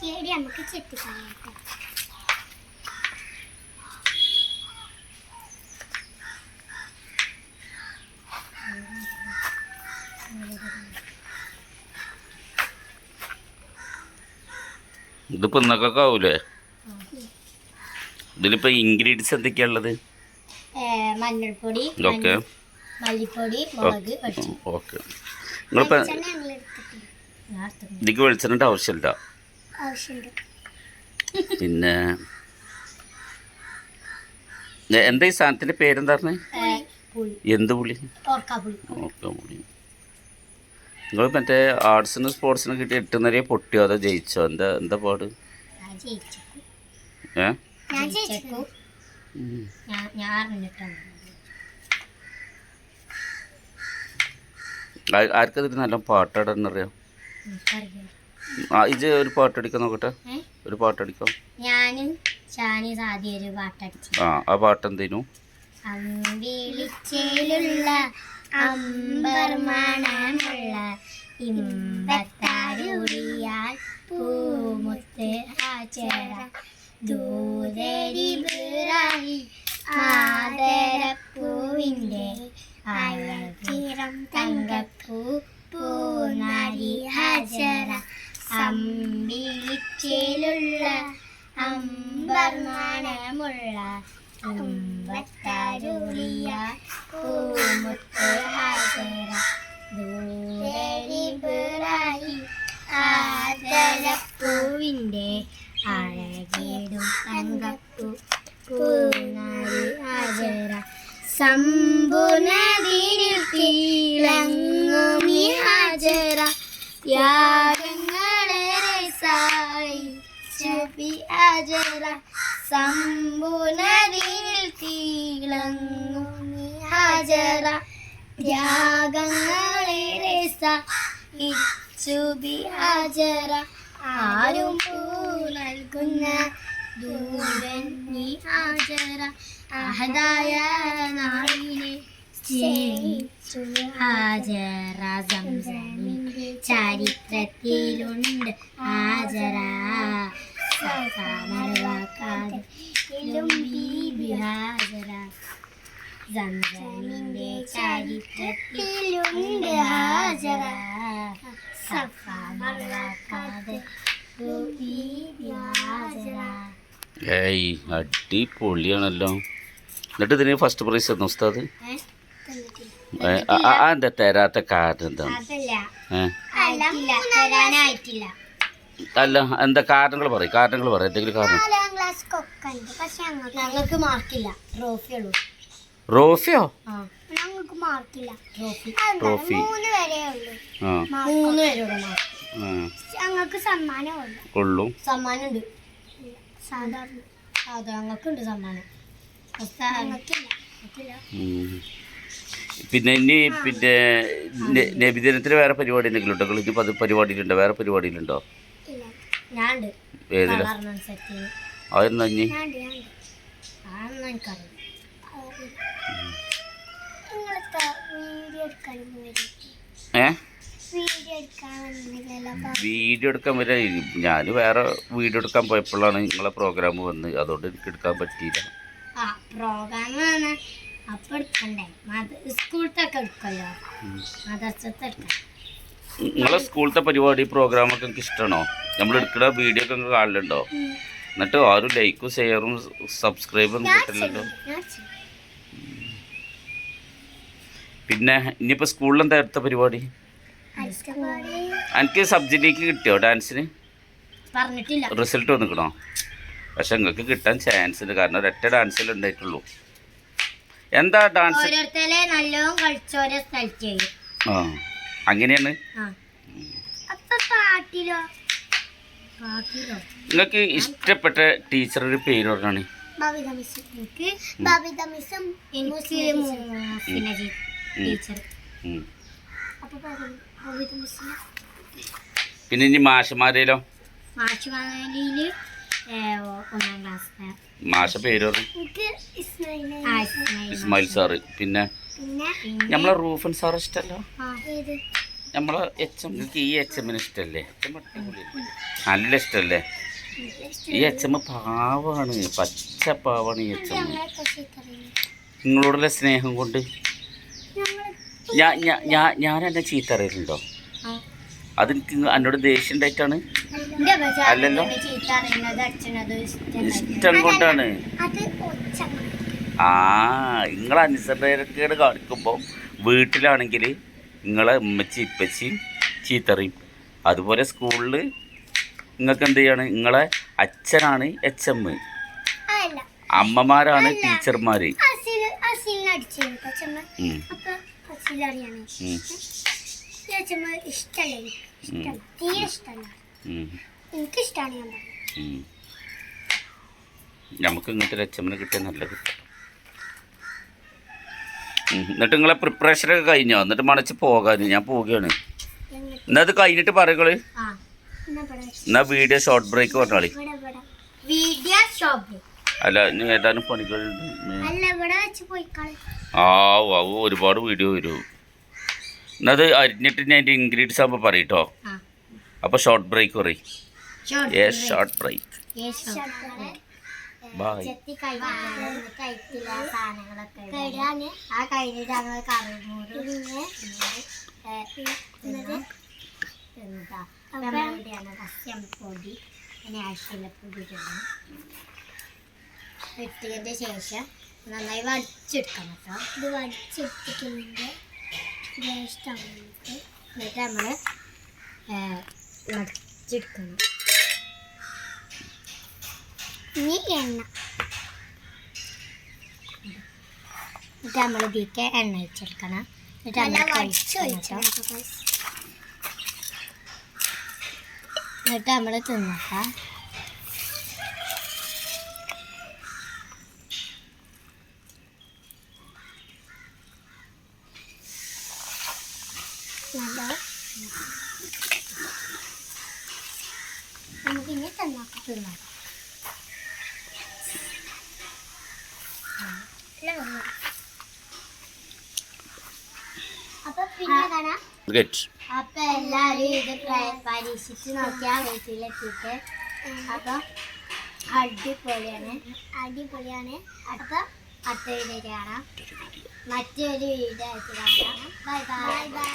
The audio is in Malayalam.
കേടി നമുക്ക് ചെത്തിക്കളയാം കേട്ടോ. ഇതിപ്പോൾ ഇന്നൊക്കെ ആവൂലേ? ഇതിലിപ്പോൾ ഇൻഗ്രീഡിയൻസ് എന്തൊക്കെയാ ഉള്ളത്? മഞ്ഞൾപ്പൊടി ഓക്കെ മല്ലിപ്പൊടി മുളക് വെളിച്ചെണ്ണ. ഓക്കെ. നിങ്ങളിപ്പോൾ വെളിച്ചെണ്ണ ഇതിക്ക് വെളിച്ചെണ്ണന്റെ ആവശ്യമില്ല. പിന്നെ എന്താ ഈ സാധനത്തിന്റെ പേരെന്താ എന്ത് പുളി? ഓർക്കാപ്പുളി നിങ്ങൾ മറ്റേ ആർട്സിനും സ്പോർട്സിനും കിട്ടി എട്ട് നിറയെ പൊട്ടിയോ അതോ ജയിച്ചോ? എന്താ എന്താ പാട്? ഏ ഞാൻ ജയിച്ചു ഉം. ഞാൻ ഞാൻ അറിഞ്ഞിട്ടാണ് ആ- ആർക്കതിൽ നല്ല പാട്ടാടാൻ അറിയാം ആ ഇത് ഒരു പാട്ടടിക്കാൻ നോക്കട്ടെ? ഒരു പാട്ടടിക്കാം? ഞാനും ഷാനി സാദി ഒരു പാട്ടടിച്ചു. ആ ആ പാട്ടെന്തേനു? അമ്പിളിച്ചേലുള്ള അമ്പർ മണമുള്ള ഇമ്പത്താരുളിയാൽ പൂമുത്ത് ആചര ദൂതരി ബിറായി ആദരപ്പൂവിന്റെ അഴകിറം തങ്കപ്പൂ പൂനാരി ഹജര അമ്പിളിച്ചേലുള്ള അമ്പർമാനമുള്ള അമ്പത്തരുളിയ പൂമുത്ത് ഹാജര ദൂരരിബിറായി ആദരപ്പൂവിന്റെ അഴകിടും തങ്കപ്പൂ പൂനാരി ഹാജര സമ്പൂർണതിരിൽ ചബി ഹാജര സമ്പൂർണതിരിൽ കീഴങ്ങുമി ഹാജര ത്യാഗങ്ങളേറെ ഇച്ചുബി ഹാജര ആരും പൂ നൽകുന്ന ദൂരൻ നീ ഹാജറ അഹദായ നാളിനെ സ്നേഹിച്ചു ഹാജര സംസമിന്റെ ചരിത്രത്തിലുണ്ട് ഹാജര മറവാക്കാതെ ബീബി ഹാജര സംസമിന്റെ ചരിത്രത്തിലുണ്ട് ഹാജര സഫ മറവാക്കാതെ ബീബി ഹാജര ഏയ് അടിപൊളിയാണല്ലോ. എന്നിട്ട് ഇതിന് ഫസ്റ്റ് പ്രൈസ് തന്നു ഉസ്താദ്? എന്താ തരാത്ത കാരണം എന്താണ്? ഏഹ് ഏ? അല്ല എന്താ കാരണങ്ങൾ പറയും കാരണങ്ങൾ പറയും എന്തെങ്കിലും കാരണം നാലാം ക്ലാസ് കൊക്കുണ്ട് പക്ഷെ ഞങ്ങൾക്ക് മാർക്കില്ല. റോഫിയോ ഞങ്ങൾക്ക് മാർക്കില്ല. ട്രോഫി. ട്രോഫി. മൂന്ന് വരെ ഉള്ളൂ. ആ. മൂന്ന് ഉള്ളൂ ആ. ഞങ്ങൾക്ക് സമ്മാനം ഉള്ളു. ഉള്ളൂ. സമ്മാനം ഉണ്ട് സാധാരണ ഞങ്ങൾക്കുണ്ട് സമ്മാനം. പിന്നെ ഇനി പിന്നെ നബിദിനത്തിന് വേറെ പരിപാടി എന്തെങ്കിലും ഉണ്ടോ? ഇനി പരിപാടിയിലുണ്ടോ? വേറെ പരിപാടിയിലുണ്ടോ? ഏതില? ഇനി ഏ? വീഡിയോ എടുക്കാൻ വരാം. ഞാൻ വേറെ വീഡിയോ എടുക്കാൻ പോയപ്പോഴാണ് നിങ്ങളെ പ്രോഗ്രാം വന്ന്. അതുകൊണ്ട് എനിക്ക് എടുക്കാൻ പറ്റിയില്ല. ആ പ്രോഗ്രാം ആണ്. അപ്പൊ എടുക്കണ്ടേ? സ്കൂളത്തെ എടുക്കല്ലോ മദർസത്തെ എടുക്കാം. നിങ്ങളെ സ്കൂളത്തെ പരിപാടി പ്രോഗ്രാമൊക്കെ എനിക്ക് ഇഷ്ടമാണോ നമ്മൾ എടുക്കുന്ന വീഡിയോ ഒക്കെ നിങ്ങൾക്ക് കാണലുണ്ടോ? എന്നിട്ട് ആരും ലൈക്കും ഷെയറും സബ്സ്ക്രൈബും കിട്ടുന്നുണ്ടോ. പിന്നെ ഇനിയിപ്പോൾ സ്കൂളിൽ എന്താ അടുത്ത പരിപാടി? എനിക്ക് സബ്ജക്റ്റിലേക്ക് കിട്ടിയോ ഡാൻസിന് റിസൾട്ട് വന്നിക്കണോ? പക്ഷെ നിങ്ങൾക്ക് കിട്ടാൻ ചാൻസ് ഉണ്ട്. കാരണം ഒരൊറ്റ ഡാൻസിൽ ഉണ്ടായിട്ടുള്ളൂ. എന്താ ഡാൻസ് ആ. അങ്ങനെയാണ്. നിങ്ങൾക്ക് ഇഷ്ടപ്പെട്ട ടീച്ചറുടെ പേര് പറഞ്ഞാണ് പിന്നെ ഇനി മാഷമാരേലോ മാഷ പേര് പറഞ്ഞു ഇസ്മായിൽ ഇസ്മായിൽ സാറ്. പിന്നെ പിന്നെ നമ്മളെ റൂഫൻ സാർ ഇഷ്ടമല്ലോ ഏത് നമ്മളെ എച്ച് എം നിങ്ങൾക്ക് ഈ എച്ച് ഇഷ്ടമല്ലേ? നല്ല ഇഷ്ടമല്ലേ ഈ എച്ച് എം പാവാണ് പച്ച പാവാണ് ഈ എച്ച് എം നിങ്ങളോടുള്ള സ്നേഹം കൊണ്ട്? ഞാൻ ഞാൻ ഞാൻ എന്നെ ചീത്ത അറിയുന്നുണ്ടോ? അത് എനിക്ക് എന്നോട് ദേഷ്യം ഉണ്ടായിട്ടാണ്? അല്ലല്ലോ. ഇഷ്ടം കൊണ്ടാണ്. ആ നിങ്ങൾ അനുസരണക്കേട് കാണിക്കുമ്പോൾ വീട്ടിലാണെങ്കിൽ നിങ്ങളെ ഉമ്മച്ചി ഇപ്പച്ചി ചീത്തറിയും. അതുപോലെ സ്കൂളിൽ നിങ്ങൾക്ക് എന്ത് ചെയ്യാണ്? നിങ്ങളെ അച്ഛനാണ് എച്ച് എം. അമ്മമാരാണ് ടീച്ചർമാര്. നമുക്ക് ഇങ്ങനത്തെ ഒരു എച്ച് കിട്ടിയ നല്ല കിട്ടും എന്നിട്ട് നിങ്ങളെ പ്രിപ്പറേഷനൊക്കെ കഴിഞ്ഞോ? എന്നിട്ട് മണച്ച് പോകാൻ ഞാൻ പോവുകയാണ്. എന്നാ അത് കഴിഞ്ഞിട്ട് പറയുകൾ ആ എന്നാ വീഡിയോ ഷോർട്ട് ബ്രേക്ക് പറഞ്ഞാളി. അല്ല ഇനി ഏതാനും പണികളുണ്ട് ആ ആവോ ഒരുപാട് വീഡിയോ വരും. എന്നത് അരിഞ്ഞിട്ട് ഞാൻ അതിന്റെ ഇൻഗ്രീഡിയൻസ് ആകുമ്പോൾ പറയട്ടോ. അപ്പോൾ ഷോർട്ട് ബ്രേക്ക് പറയും. ഷോർട്ട് ബ്രേക്ക് ചെത്തി കഴിക്കില്ല സാധനങ്ങളൊക്കെ ഇടാന് ആ കഴിഞ്ഞിട്ട് ഞങ്ങൾ കറിമൂറ് എന്താ? നമ്മളുടെയാണ് കസ്യപ്പൊടി പിന്നെ ഇടണം ഇട്ടതിന്റെ ശേഷം നന്നായി വടിച്ചെടുക്കണം കേട്ടോ. ഇത് വടിച്ചെടുത്തിട്ടുണ്ട് എന്നിട്ട് നമ്മൾ വടിച്ചെടുക്കണം. ഇനി എണ്ണ. എന്നിട്ട് നമ്മൾ ഇതിക്ക് എണ്ണ ഒഴിച്ചെടുക്കണം. എന്നിട്ട് നമ്മൾ എന്നിട്ട് നമ്മൾ തിന്നക്കാം ഇനി തിന്നാക്കാം. തിന്നാക്കാം അപ്പൊ പിന്നെ കാണാം. ഗെറ്റ് അപ്പൊ എല്ലാരും ഇത് ട്രൈ- പരീക്ഷിച്ച് നോക്കിയാൽ വീട്ടിലെത്തിയിട്ട്. അപ്പൊ അടിപൊളിയാണ്. അടിപൊളിയാണ്. അപ്പൊ അടുത്ത വീഡിയോ കാണാം. മറ്റൊരു വീഡിയോ ആയിട്ട് കാണാം. Bye bye bye